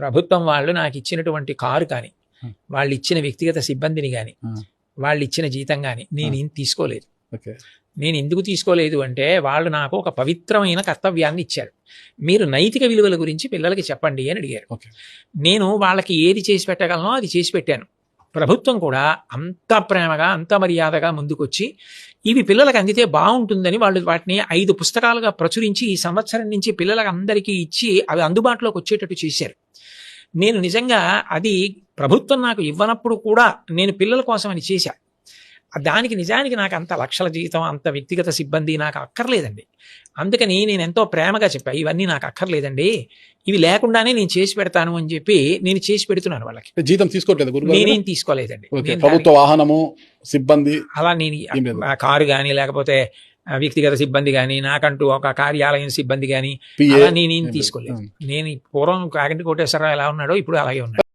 ప్రభుత్వం వాళ్ళు నాకు ఇచ్చినటువంటి కారు కానీ Hmm. వాళ్ళు ఇచ్చిన వ్యక్తిగత సిబ్బందిని కానీ Hmm. వాళ్ళు ఇచ్చిన జీతం కానీ నేను ఏం తీసుకోలేదు. ఓకే. నేను ఎందుకు తీసుకోలేదు అంటే వాళ్ళు నాకు ఒక పవిత్రమైన కర్తవ్యాన్ని ఇచ్చారు. మీరు నైతిక విలువల గురించి పిల్లలకి చెప్పండి అని అడిగారు. ఓకే. నేను వాళ్ళకి ఏది చేసి పెట్టగలనో అది చేసి పెట్టాను. ప్రభుత్వం కూడా అంత ప్రేమగా అంత మర్యాదగా ముందుకొచ్చి ఇవి పిల్లలకు అందితే బాగుంటుందని వాళ్ళు వాటిని ఐదు పుస్తకాలుగా ప్రచురించి ఈ సంవత్సరం నుంచి పిల్లలకు అందరికీ ఇచ్చి అవి అందుబాటులోకి వచ్చేటట్టు చేశారు. నేను నిజంగా అది ప్రభుత్వం నాకు ఇవ్వనప్పుడు కూడా నేను పిల్లల కోసం అని చేశా. దానికి నిజానికి నాకు అంత లక్షల జీతం అంత వ్యక్తిగత సిబ్బంది నాకు అక్కర్లేదండి. అందుకని నేను ఎంతో ప్రేమగా చెప్పా ఇవన్నీ నాకు అక్కర్లేదండి. ఇవి లేకుండానే నేను చేసి పెడతాను అని చెప్పి నేను చేసి పెడుతున్నాను వాళ్ళకి. జీతం తీసుకోవట్లేదు నేనేం తీసుకోలేదండి. ప్రభుత్వ వాహనము సిబ్బంది అలా నేను కారు కానీ లేకపోతే వ్యక్తిగత సిబ్బంది కానీ నాకంటూ ఒక కార్యాలయం సిబ్బంది కానీ అలా నేనేం. తీసుకోలేదు. నేను పూర్వం కాకంటి కోటేశ్వరరావు ఎలా ఉన్నాడో ఇప్పుడు అలాగే ఉన్నాడు.